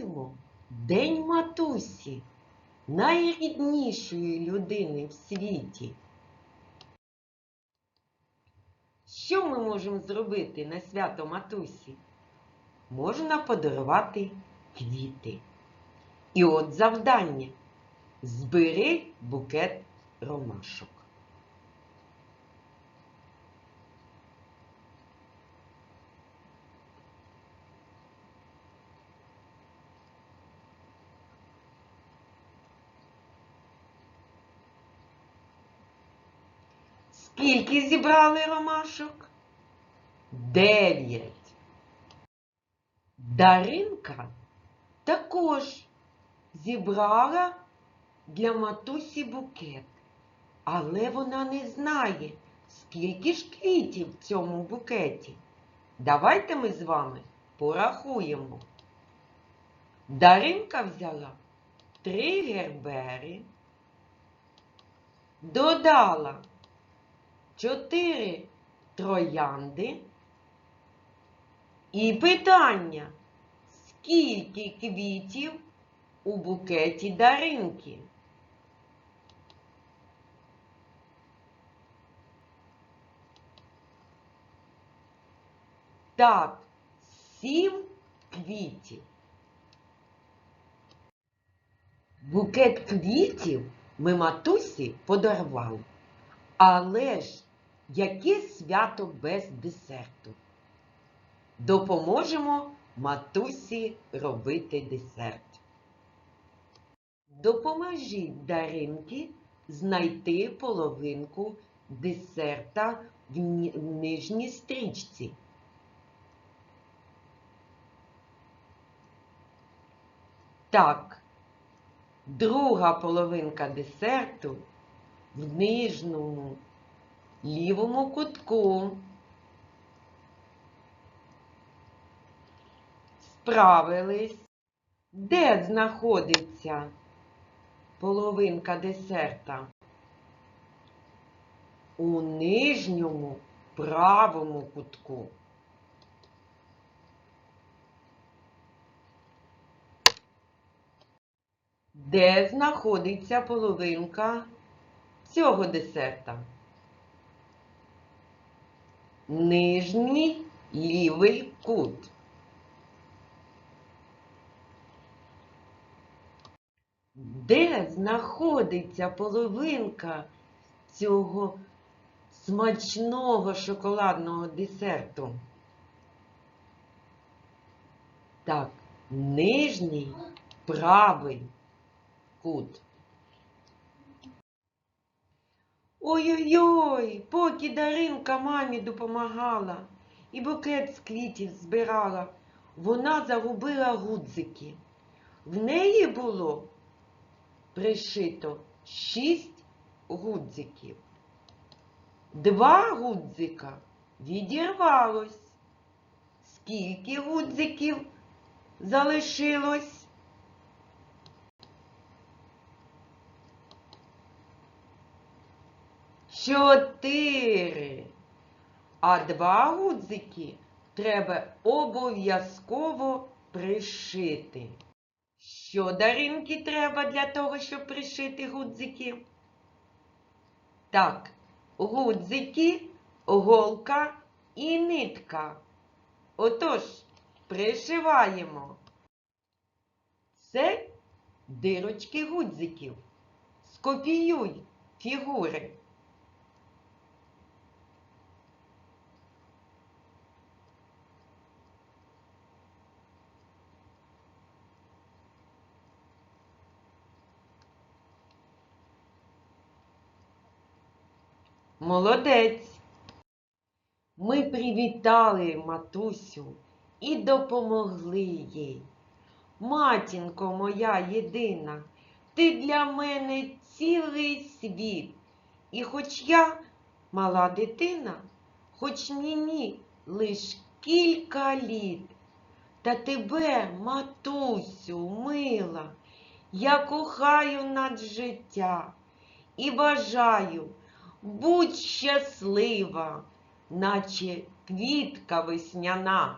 святкуємо День матусі, найріднішої людини в світі. Що ми можемо зробити на свято матусі? Можна подарувати квіти. І от завдання збери букет ромашок. Скільки зібрали ромашок? Дев'ять. Даринка також зібрала для матусі букет, але вона не знає, скільки ж квітів в цьому букеті. Давайте ми з вами порахуємо. Даринка взяла три гербери, додала чотири троянди. І питання, скільки квітів у букеті даринки? Так, сім квітів. Букет квітів ми матусі подарували. Але ж яке свято без десерту? Допоможемо матусі робити десерт. Допоможіть Даринки знайти половинку десерта в нижній стрічці. Так, друга половинка десерту в нижньому лівому кутку. Справились. Де знаходиться половинка десерта? У нижньому правому кутку. Де знаходиться половинка цього десерта? Нижній лівий кут. Де знаходиться половинка цього смачного шоколадного десерту? Так, нижній правий кут. Ой-ой-ой, поки Даринка мамі допомагала і букет з квітів збирала, вона загубила гудзики. В неї було пришито шість гудзиків. Два гудзика відірвалось. Скільки гудзиків залишилось? Чотири. А два гудзики треба обов'язково пришити. Що даринки треба для того, щоб пришити гудзики? Так, гудзики, голка і нитка. Отож, пришиваємо. Це дирочки гудзиків. Скопіюй фігури. Молодець. Ми привітали матусю і допомогли їй. Матінко моя єдина, ти для мене цілий світ. І хоч я мала дитина, хоч мені лиш кілька літ, та тебе, матусю, мила, я кохаю над життя і бажаю, будь щаслива, наче квітка весняна.